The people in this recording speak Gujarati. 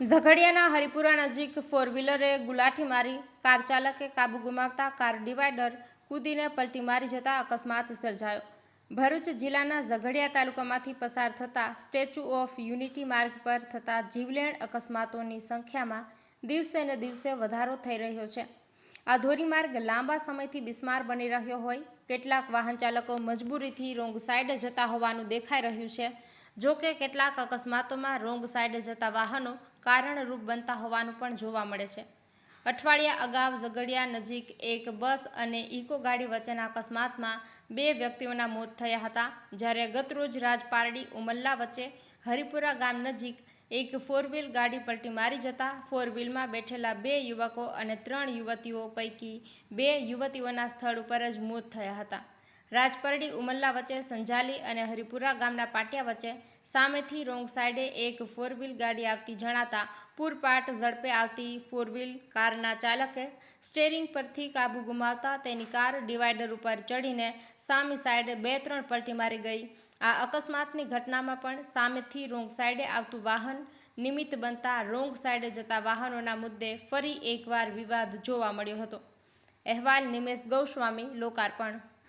ઝઘડિયાના હરિપુરા નજીક ફોર વ્હીલરે ગુલાઠી મારી, કાર ચાલકે કાબુ ગુમાવતા કાર ડિવાઈડર કૂદીને પલટી મારી જતા અકસ્માત સર્જાયો. ભરૂચ જિલ્લાના ઝઘડિયા તાલુકામાંથી પસાર થતા સ્ટેચ્યુ ઓફ યુનિટી માર્ગ પર થતા જીવલેણ અકસ્માતોની સંખ્યામાં દિવસે ને દિવસે વધારો થઈ રહ્યો છે. આ ધોરીમાર્ગ લાંબા સમયથી બિસ્માર બની રહ્યો હોય, કેટલાક વાહન ચાલકો મજબૂરીથી રોંગ સાઈડે જતા હોવાનું દેખાઈ રહ્યું છે. જો કે કેટલાક અકસ્માતોમાં રોંગ સાઈડે જતા વાહનો કારણરૂપ બનતા હોવાનું પણ જોવા મળે છે. અઠવાડિયા અગાઉ ઝઘડિયા નજીક એક બસ અને ઇકો ગાડી વચ્ચેના અકસ્માતમાં બે વ્યક્તિઓના મોત થયા હતા. જ્યારે ગતરોજ રાજપારડી ઉમલ્લા વચ્ચે હરિપુરા ગામ નજીક એક ફોર વ્હીલ ગાડી પલટી મારી જતા ફોર વ્હીલમાં બેઠેલા બે યુવકો અને ત્રણ યુવતીઓ પૈકી બે યુવતીઓના સ્થળ ઉપર જ મોત થયા હતા. રાજપરડી, ઉમલ્લા વચ્ચે સંજાલી અને હરિપુરા ગામના પાટિયા વચ્ચે સામેથી રોંગ સાઈડે એક ફોર વ્હીલ ગાડી આવતી જણાતા પૂરપાટ ઝડપે આવતી ફોર વ્હીલ કારના ચાલકે સ્ટેરિંગ પરથી કાબુ ગુમાવતા તેની કાર ડિવાઈડર ઉપર ચડીને સામી સાઈડે બે ત્રણ પલટી મારી ગઈ. આ અકસ્માતની ઘટનામાં પણ સામેથી રોંગ સાઈડે આવતું વાહન નિમિત્ત બનતા રોંગ સાઈડે જતા વાહનોના મુદ્દે ફરી એકવાર વિવાદ જોવા મળ્યો હતો. અહેવાલ નિમેશ ગૌસ્વામી, લોકાર્પણ.